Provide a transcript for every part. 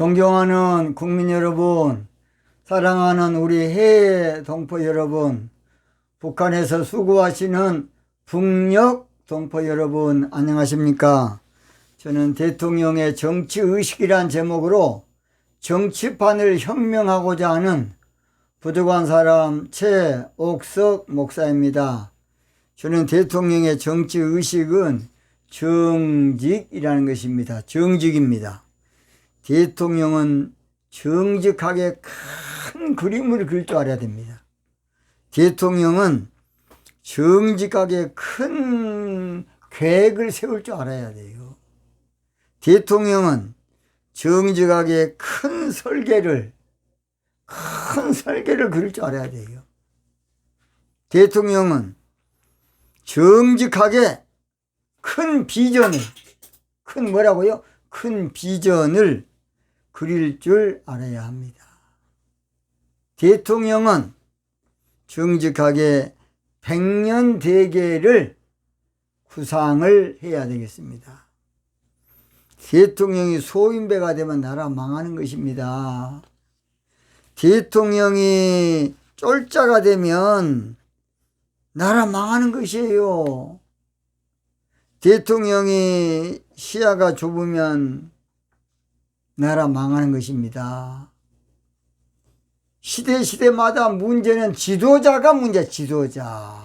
존경하는 국민 여러분, 사랑하는 우리 해외 동포 여러분, 북한에서 수고하시는 북녘 동포 여러분, 안녕하십니까? 저는 대통령의 정치의식이란 제목으로 정치판을 혁명하고자 하는 부족한 사람 최옥석 목사입니다. 저는 대통령의 정치의식은 정직이라는 것입니다. 정직입니다. 대통령은 정직하게 큰 그림을 그릴 줄 알아야 됩니다. 대통령은 정직하게 큰 계획을 세울 줄 알아야 돼요. 대통령은 정직하게 큰 설계를, 큰 설계를 그릴 줄 알아야 돼요. 대통령은 정직하게 큰 비전을, 큰 뭐라고요? 큰 비전을 그릴 줄 알아야 합니다. 대통령은 정직하게 백년 대계를 구상을 해야 되겠습니다. 대통령이 소인배가 되면 나라 망하는 것입니다. 대통령이 쫄자가 되면 나라 망하는 것이에요. 대통령이 시야가 좁으면 나라 망하는 것입니다. 시대 시대마다 문제는 지도자가 문제, 지도자.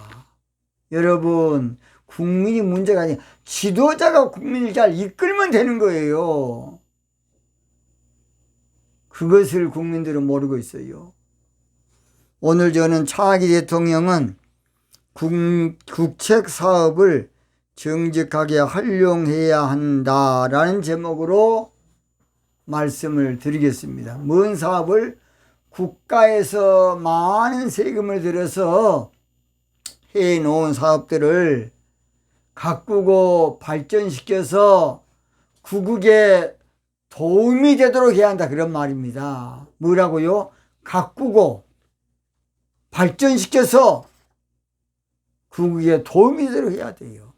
여러분, 국민이 문제가 아니라 지도자가 국민을 잘 이끌면 되는 거예요. 그것을 국민들은 모르고 있어요. 오늘 저는 차기 대통령은 국, 국책 사업을 정직하게 활용해야 한다라는 제목으로 말씀을 드리겠습니다. 뭔 사업을 국가에서 많은 세금을 들여서 해 놓은 사업들을 가꾸고 발전시켜서 구국에 도움이 되도록 해야 한다 그런 말입니다. 뭐라고요? 가꾸고 발전시켜서 구국에 도움이 되도록 해야 돼요.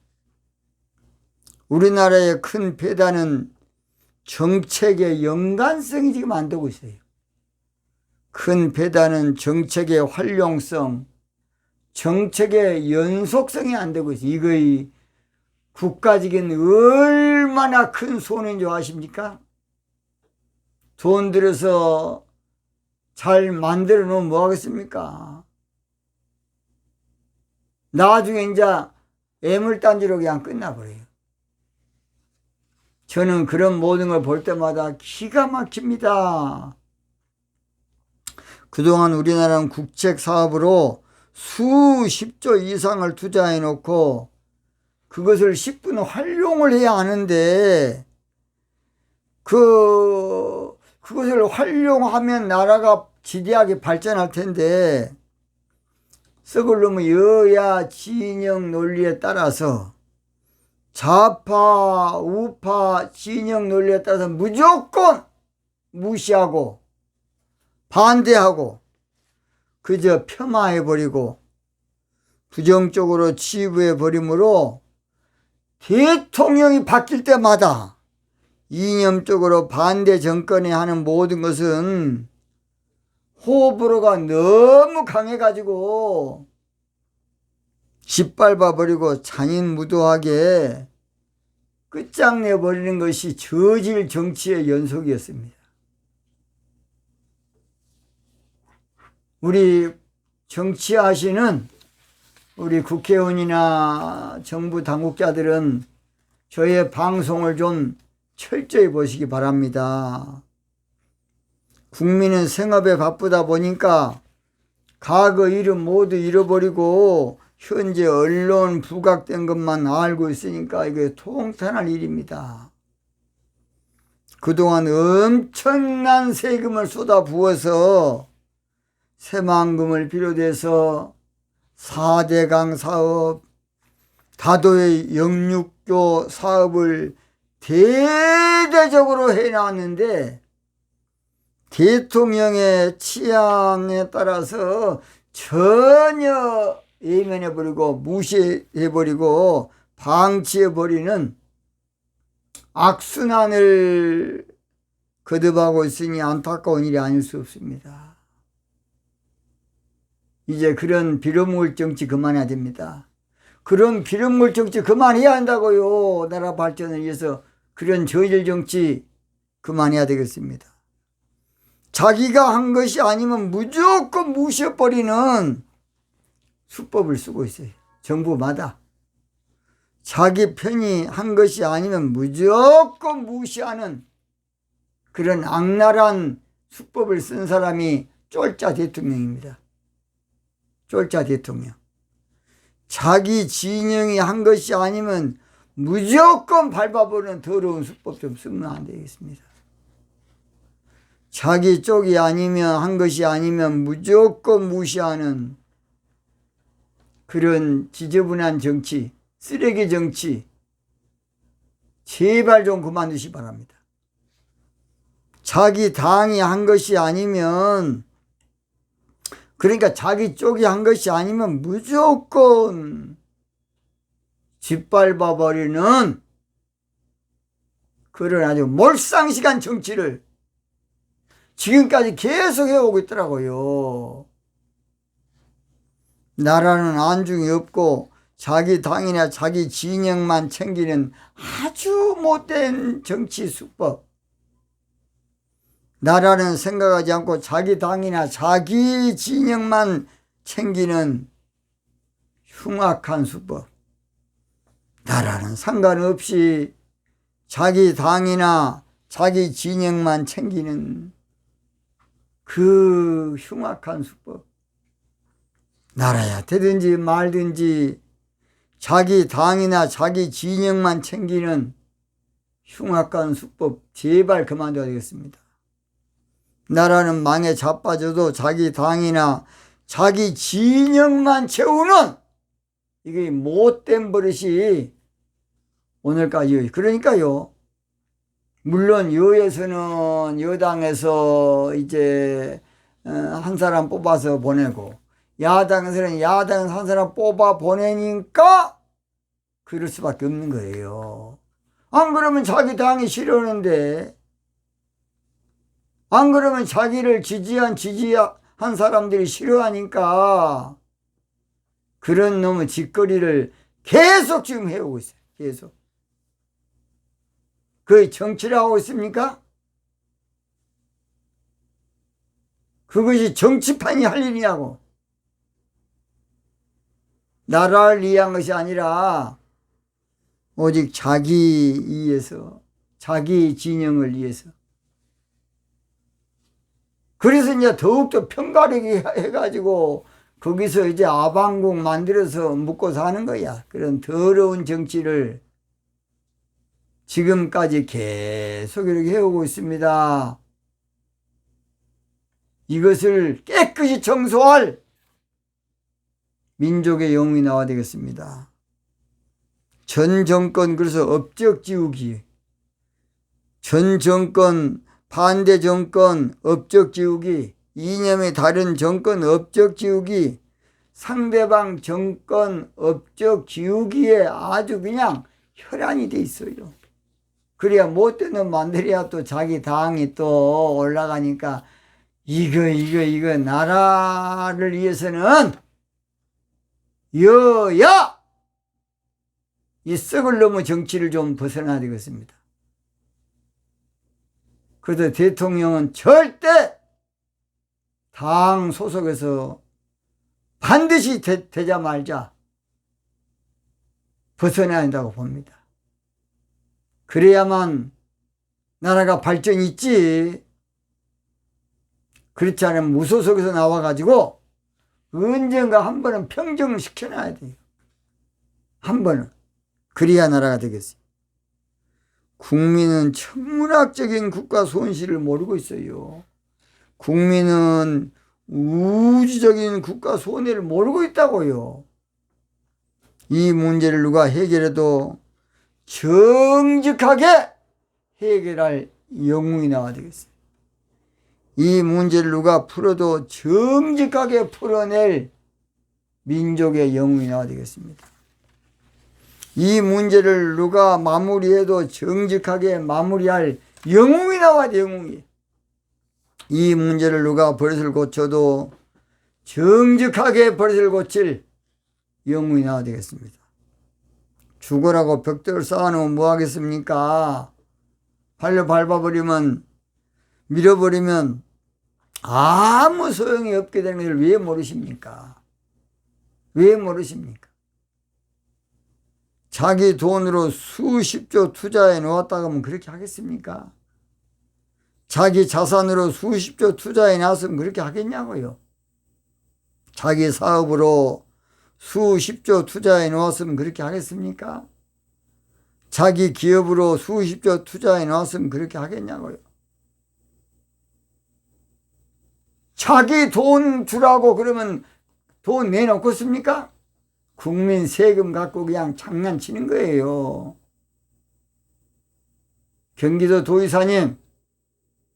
우리나라의 큰 폐단은 정책의 연관성이 지금 안 되고 있어요. 큰 배단은 정책의 활용성, 정책의 연속성이 안 되고 있어요. 이거의 국가적인 얼마나 큰 손해인 줄 아십니까? 돈 들여서 잘 만들어 놓으면 뭐 하겠습니까? 나중에 이제 애물단지로 그냥 끝나버려요. 저는 그런 모든 걸 볼 때마다 기가 막힙니다. 그동안 우리나라는 국책 사업으로 수십조 이상을 투자해 놓고 그것을 10분 활용을 해야 하는데 그 그것을 활용하면 나라가 지대하게 발전할 텐데 썩을 놈의 여야 진영 논리에 따라서 좌파 우파 진영 논리에 따라서 무조건 무시하고 반대하고 그저 폄하해버리고 부정적으로 치부해버리므로 대통령이 바뀔 때마다 이념적으로 반대 정권에 하는 모든 것은 호불호가 너무 강해가지고 짓밟아 버리고 잔인 무도하게 끝장내 버리는 것이 저질 정치의 연속이었습니다. 우리 정치하시는 우리 국회의원이나 정부 당국자들은 저의 방송을 좀 철저히 보시기 바랍니다. 국민은 생업에 바쁘다 보니까 과거 이름 모두 잃어버리고 현재 언론 부각된 것만 알고 있으니까 이게 통탄할 일입니다. 그동안 엄청난 세금을 쏟아 부어서 새만금을 비롯해서 4대강 사업, 다도의 영육교 사업을 대대적으로 해놨는데 대통령의 취향에 따라서 전혀 예면해버리고 무시해버리고 방치해버리는 악순환을 거듭하고 있으니 안타까운 일이 아닐 수 없습니다. 이제 그런 빌어먹을 정치 그만해야 됩니다. 그런 빌어먹을 정치 그만해야 한다고요. 나라 발전을 위해서 그런 저질 정치 그만해야 되겠습니다. 자기가 한 것이 아니면 무조건 무시해버리는 수법을 쓰고 있어요. 정부마다. 자기 편이 한 것이 아니면 무조건 무시하는 그런 악랄한 수법을 쓴 사람이 쫄자 대통령입니다. 쫄자 대통령. 자기 진영이 한 것이 아니면 무조건 밟아버리는 더러운 수법 좀 쓰면 안 되겠습니다. 자기 쪽이 아니면 한 것이 아니면 무조건 무시하는 그런 지저분한 정치, 쓰레기 정치, 제발 좀 그만두시 바랍니다. 자기 당이 한 것이 아니면, 그러니까 자기 쪽이 한 것이 아니면 무조건 짓밟아버리는 그런 아주 몰상식한 정치를 지금까지 계속 해오고 있더라고요. 나라는 안중이 없고 자기 당이나 자기 진영만 챙기는 아주 못된 정치 수법. 나라는 생각하지 않고 자기 당이나 자기 진영만 챙기는 흉악한 수법. 나라는 상관없이 자기 당이나 자기 진영만 챙기는 그 흉악한 수법. 나라야 되든지 말든지 자기 당이나 자기 진영만 챙기는 흉악한 수법 제발 그만둬야 되겠습니다. 나라는 망에 자빠져도 자기 당이나 자기 진영만 채우는 이게 못된 버릇이 오늘까지 그러니까요. 물론 여에서는 여당에서 이제 어, 한 사람 뽑아서 보내고 야당에서는 야당에서 한 사람 뽑아 보내니까 그럴 수밖에 없는 거예요. 안 그러면 자기 당이 싫어하는데 안 그러면 자기를 지지한 지지한 사람들이 싫어하니까 그런 놈의 짓거리를 계속 지금 해오고 있어요. 계속. 그 정치를 하고 있습니까? 그것이 정치판이 할 일이냐고. 나라를 위한 것이 아니라 오직 자기 위해서, 자기 진영을 위해서. 그래서 이제 더욱더 편가르기 해가지고 거기서 이제 아방국 만들어서 묵고 사는 거야. 그런 더러운 정치를 지금까지 계속 이렇게 해오고 있습니다. 이것을 깨끗이 청소할 민족의 영웅이 나와야 되겠습니다. 전 정권 그래서 업적 지우기 전 정권 반대 정권 업적 지우기 이념이 다른 정권 업적 지우기 상대방 정권 업적 지우기에 아주 그냥 혈안이 돼 있어요. 그래야 못된 놈 만들어야 또 자기 당이 또 올라가니까 이거 이거 이거 나라를 위해서는 여야 이 썩을 놈의 정치를 좀 벗어나야 되겠습니다. 그래도 대통령은 절대 당 소속에서 반드시 되, 되자 말자 벗어나야 한다고 봅니다. 그래야만 나라가 발전이 있지. 그렇지 않으면 무소속에서 나와가지고 언젠가 한 번은 평정을 시켜놔야 돼요. 한 번은. 그래야 나라가 되겠어요. 국민은 천문학적인 국가 손실을 모르고 있어요. 국민은 우주적인 국가 손해를 모르고 있다고요. 이 문제를 누가 해결해도 정직하게 해결할 영웅이 나와야 되겠어요. 이 문제를 누가 풀어도 정직하게 풀어낼 민족의 영웅이 나와야 되겠습니다. 이 문제를 누가 마무리해도 정직하게 마무리할 영웅이 나와야 돼, 영웅이. 이 문제를 누가 버릇을 고쳐도 정직하게 버릇을 고칠 영웅이 나와야 되겠습니다. 죽으라고 벽돌을 쌓아놓으면 뭐 하겠습니까? 발로 밟아버리면, 밀어버리면 아무 소용이 없게 되는 것을 왜 모르십니까? 왜 모르십니까? 자기 돈으로 수십조 투자해 놓았다가 하면 그렇게 하겠습니까? 자기 자산으로 수십조 투자해 놨으면 그렇게 하겠냐고요. 자기 사업으로 수십조 투자해 놓았으면 그렇게 하겠습니까? 자기 기업으로 수십조 투자해 놓았으면 그렇게 하겠냐고요. 자기 돈 주라고 그러면 돈 내놓겠습니까? 국민 세금 갖고 그냥 장난치는 거예요. 경기도 도의사님,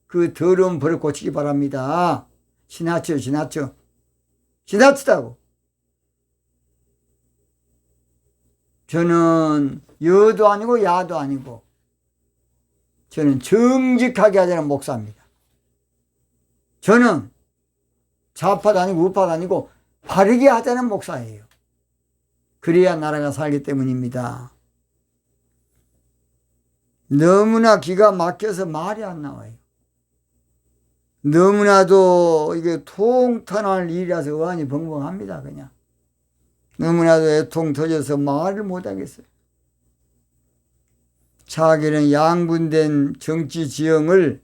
그 더러운 버릇 고치기 바랍니다. 지나쳐, 지나쳐. 지나치다고. 저는 여도 아니고 야도 아니고 저는 정직하게 하자는 목사입니다. 저는 좌파도 아니고 우파도 아니고 바르게 하자는 목사예요. 그래야 나라가 살기 때문입니다. 너무나 기가 막혀서 말이 안 나와요. 너무나도 이게 통탄할 일이라서 의안이 벙벙합니다, 그냥. 너무나도 애통 터져서 말을 못하겠어요. 자기는 양분된 정치 지형을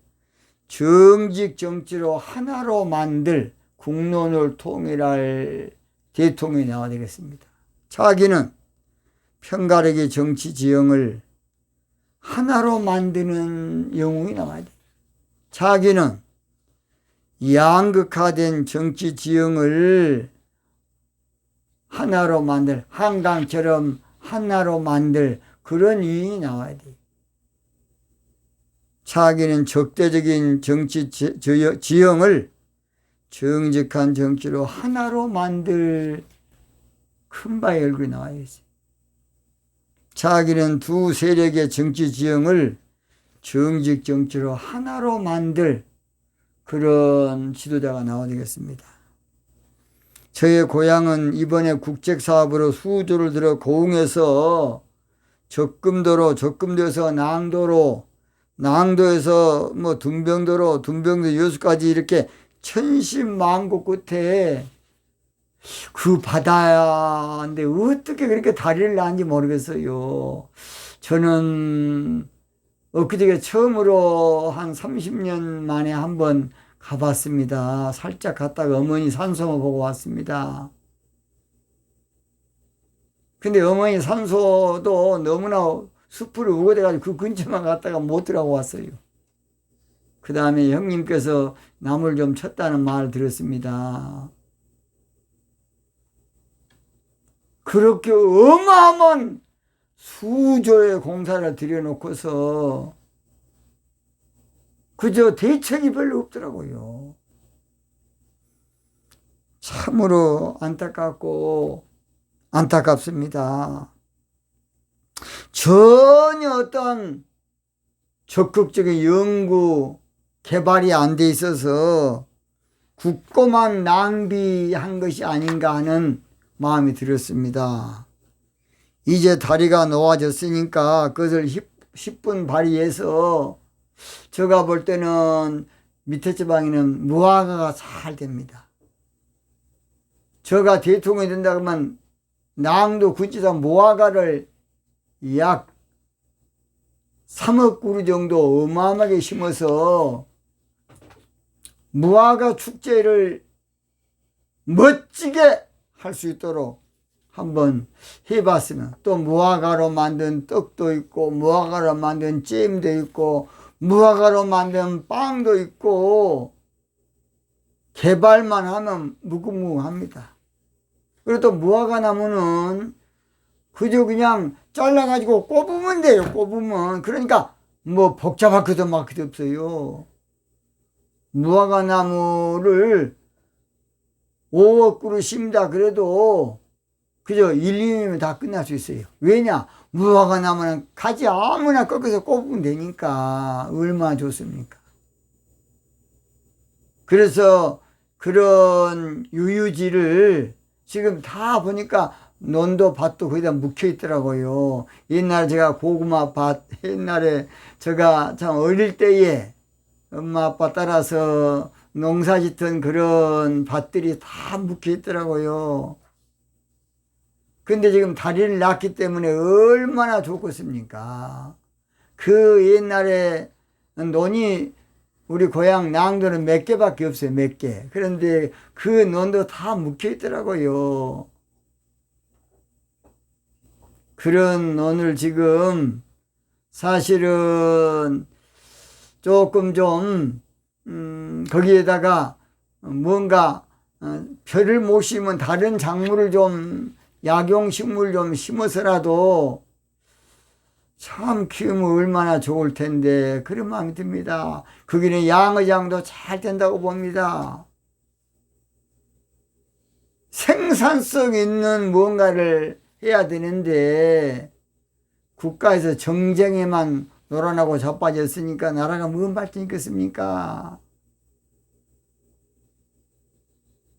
정직 정치로 하나로 만들 국론을 통일할 대통령이 나와야 되겠습니다. 자기는 편가르기 정치 지형을 하나로 만드는 영웅이 나와야 돼. 자기는 양극화된 정치 지형을 하나로 만들, 한강처럼 하나로 만들 그런 위인이 나와야 돼. 자기는 적대적인 정치 지형을 정직한 정치로 하나로 만들 큰 바의 얼굴이 나와야 지. 자기는 두 세력의 정치 지형을 정직 정치로 하나로 만들 그런 지도자가 나와야 되겠습니다. 저의 고향은 이번에 국책사업으로 수조를 들어 고흥에서 적금도로, 적금도에서 낭도로, 낭도에서 뭐 둔병도로, 둔병도 여수까지 이렇게 천신만고 끝에 그 바다인데 어떻게 그렇게 다리를 놨는지 모르겠어요. 저는 엊그저께 처음으로 한 30년 만에 한번 가봤습니다. 살짝 갔다가 어머니 산소만 보고 왔습니다. 근데 어머니 산소도 너무나 숲을 우거대가지고 그 근처만 갔다가 못 들어가고 왔어요. 그 다음에 형님께서 나무를 좀 쳤다는 말 들었습니다. 그렇게 어마어마한 수조의 공사를 들여놓고서 그저 대책이 별로 없더라고요. 참으로 안타깝고 안타깝습니다. 전혀 어떤 적극적인 연구, 개발이 안 돼 있어서 굳고만 낭비한 것이 아닌가 하는 마음이 들었습니다. 이제 다리가 놓아졌으니까 그것을 10분 발휘해서 제가 볼 때는 밑에 지방에는 무화과가 잘 됩니다. 제가 대통령이 된다 그러면 낭도 군지사 무화과를 약 3억 그루 정도 어마어마하게 심어서 무화과 축제를 멋지게 할 수 있도록 한번 해봤으면 또 무화과로 만든 떡도 있고 무화과로 만든 잼도 있고 무화과로 만든 빵도 있고 개발만 하면 무궁무합니다. 그리고 또 무화과 나무는 그저 그냥 잘라가지고 꼽으면 돼요. 꼽으면 그러니까 뭐 복잡할 것도 막 것도 없어요. 무화과 나무를 5억 그루 심다 그래도 그죠? 1, 2년이면 다 끝날 수 있어요. 왜냐? 무화과 나무는 가지 아무나 꺾어서 꼽으면 되니까 얼마나 좋습니까? 그래서 그런 유유지를 지금 다 보니까 논도 밭도 거의 다 묵혀 있더라고요. 옛날에 제가 고구마 밭, 옛날에 제가 참 어릴 때에 엄마 아빠 따라서 농사 짓던 그런 밭들이 다 묵혀 있더라고요. 근데 지금 다리를 낳기 때문에 얼마나 좋겠습니까? 그 옛날에 논이 우리 고향 낭도는 몇 개밖에 없어요, 몇 개. 그런데 그 논도 다 묵혀 있더라고요. 그런 논을 지금 사실은 조금 좀, 음, 거기에다가 뭔가 어, 별을 못 심은 다른 작물을 좀 약용식물 좀 심어서라도 참 키우면 얼마나 좋을 텐데 그런 마음이 듭니다. 거기는 양어장도 잘 된다고 봅니다. 생산성 있는 뭔가를 해야 되는데 국가에서 정쟁에만 놀아나고 자빠졌으니까 나라가 무슨 발전이 있겠습니까?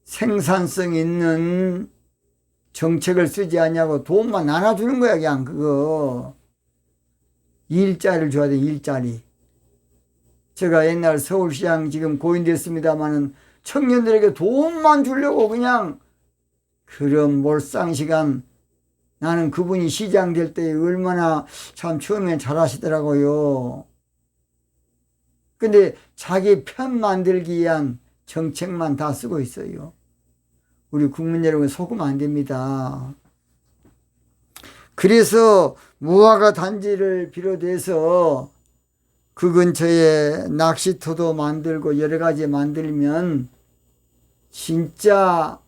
생산성 있는 정책을 쓰지 않냐고 돈만 나눠주는 거야 그냥 그거 일자리를 줘야 돼 일자리 제가 옛날 서울시장 지금 고인됐습니다마는 청년들에게 돈만 주려고 그냥 그런 몰상시간 나는 그분이 시장 될 때 얼마나 참 처음엔 잘하시더라고요. 근데 자기 편 만들기 위한 정책만 다 쓰고 있어요. 우리 국민 여러분 속으면 안 됩니다. 그래서 무화과 단지를 비롯해서 그 근처에 낚시터도 만들고 여러 가지 만들면 진짜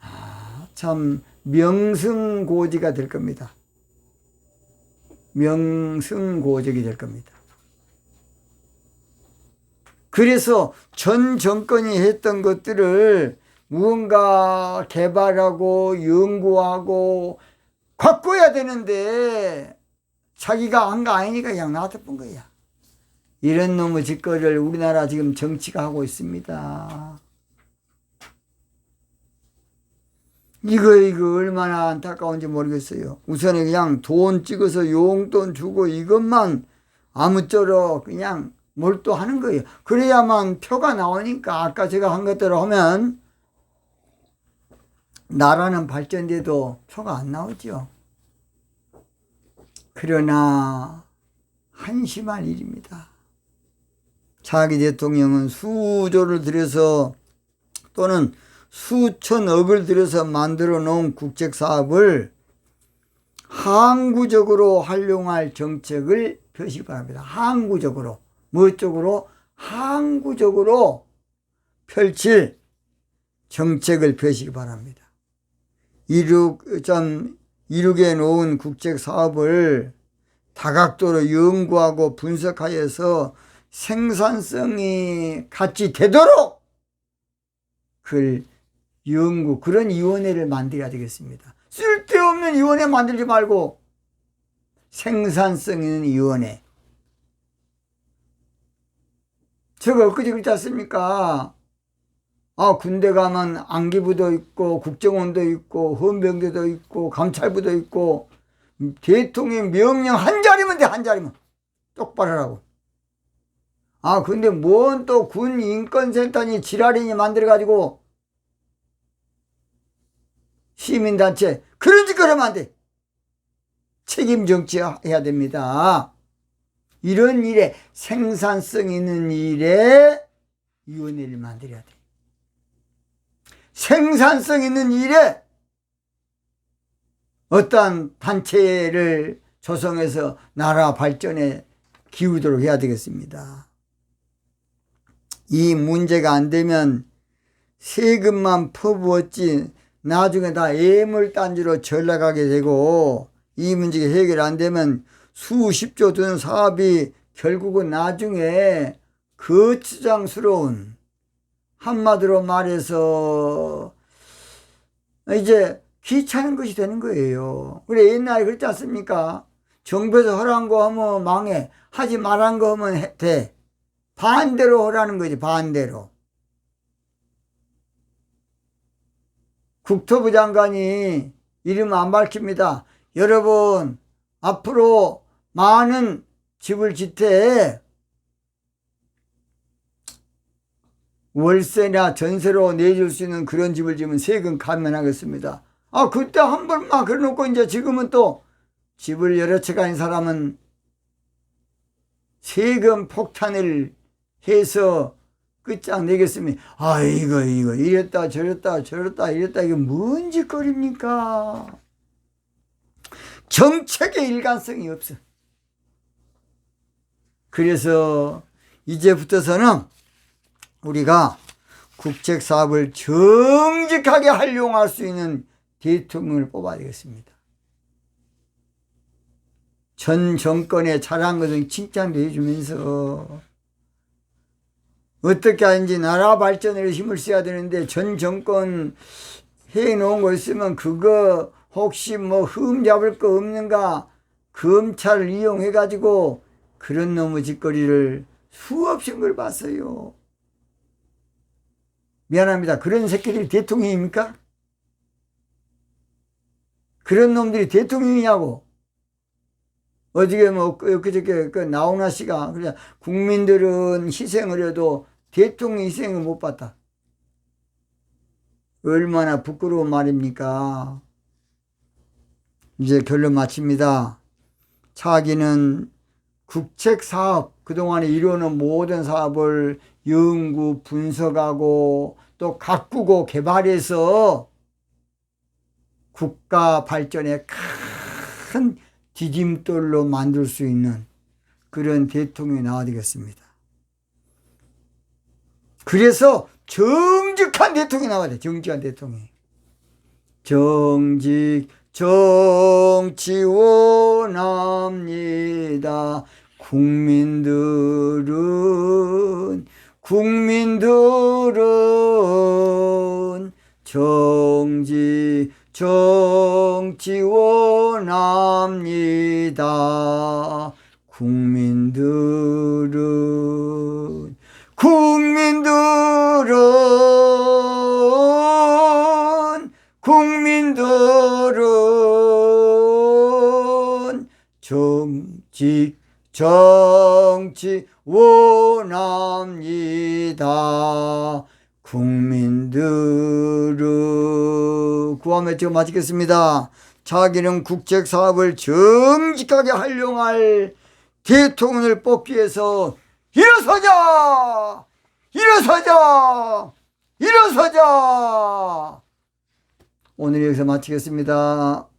아, 참 명승고지가 될 겁니다. 명승고적이 될 겁니다. 그래서 전 정권이 했던 것들을 무언가 개발하고 연구하고 바꿔야 되는데 자기가 한 거 아니니까 그냥 놔둬본 거야. 이런 놈의 짓거리를 우리나라 지금 정치가 하고 있습니다. 이거 이거 얼마나 안타까운지 모르겠어요. 우선에 그냥 돈 찍어서 용돈 주고 이것만 아무쪼록 그냥 몰두하는 거예요. 그래야만 표가 나오니까 아까 제가 한 것대로 하면 나라는 발전돼도 표가 안 나오죠. 그러나 한심한 일입니다. 차기 대통령은 수조를 들여서 또는 수천억을 들여서 만들어 놓은 국책 사업을 항구적으로 활용할 정책을 펴시기 바랍니다. 항구적으로. 뭐 쪽으로? 항구적으로 펼칠 정책을 펴시기 바랍니다. 이룩, 좀, 이룩해 놓은 국책 사업을 다각도로 연구하고 분석하여서 생산성이 같이 되도록 그걸 연구, 그런 위원회를 만들어야 되겠습니다. 쓸데없는 위원회 만들지 말고 생산성 있는 위원회. 저거 엊그제 그렇지 않습니까? 아, 군대 가면 안기부도 있고, 국정원도 있고, 헌병대도 있고, 감찰부도 있고, 대통령 명령 한 자리면 돼, 한 자리면. 똑바로 하라고. 아, 근데 뭔 또 군 인권센터니 지랄이니 만들어가지고, 시민단체, 그런 짓 그러면 안 돼. 책임 정치해야 됩니다. 이런 일에 생산성 있는 일에 위원회를 만들어야 돼. 생산성 있는 일에 어떠한 단체를 조성해서 나라 발전에 기우도록 해야 되겠습니다. 이 문제가 안 되면 세금만 퍼부었지 나중에 다 애물단지로 전락하게 되고 이 문제가 해결 안 되면 수십조 든 사업이 결국은 나중에 거추장스러운 한마디로 말해서 이제 귀찮은 것이 되는 거예요. 그래 옛날에 그랬지 않습니까? 정부에서 허락한 거 하면 망해. 하지 말한 거 하면 해- 돼. 반대로 하라는 거지 반대로. 국토부 장관이 이름 안 밝힙니다. 여러분 앞으로 많은 집을 짓되 월세나 전세로 내줄 수 있는 그런 집을 지으면 세금 감면하겠습니다. 아 그때 한 번만 그래놓고 이제 지금은 또 집을 여러 채 가진 사람은 세금 폭탄을 해서 끝장내겠습니다. 아 이거 이거 이랬다 저랬다 저랬다 이랬다 이게 뭔 짓거리입니까? 정책의 일관성이 없어. 그래서 이제부터서는 우리가 국책 사업을 정직하게 활용할 수 있는 대통령을 뽑아야 되겠습니다. 전 정권에 잘한 것은 칭찬도 해주면서 어떻게 하는지 나라 발전에 힘을 써야 되는데 전 정권 해놓은 거 있으면 그거 혹시 뭐 흠 잡을 거 없는가 검찰을 이용해 가지고 그런 놈의 짓거리를 수없이 걸 봤어요. 미안합니다. 그런 새끼들이 대통령입니까? 그런 놈들이 대통령이냐고. 어저께 뭐 그- 그저께 그 나훈아 씨가 그냥 국민들은 희생을 해도 대통령 희생을 못 봤다. 얼마나 부끄러운 말입니까? 이제 결론 마칩니다. 차기는 국책 사업, 그동안에 이루어놓은 모든 사업을 연구, 분석하고 또 가꾸고 개발해서 국가 발전에 큰 디딤돌로 만들 수 있는 그런 대통령이 나와야 되겠습니다. 그래서 정직한 대통령이 나와야 돼. 정직한 대통령. 정직 정치 원합니다. 국민들은 국민들은 정직 정치 원합니다. 국민들은 국 정치 원합니다. 국민들은 구함에 지금 마치겠습니다. 자기는 국책 사업을 정직하게 활용할 대통령을 뽑기 위해서 일어서자! 일어서자! 일어서자! 오늘 여기서 마치겠습니다.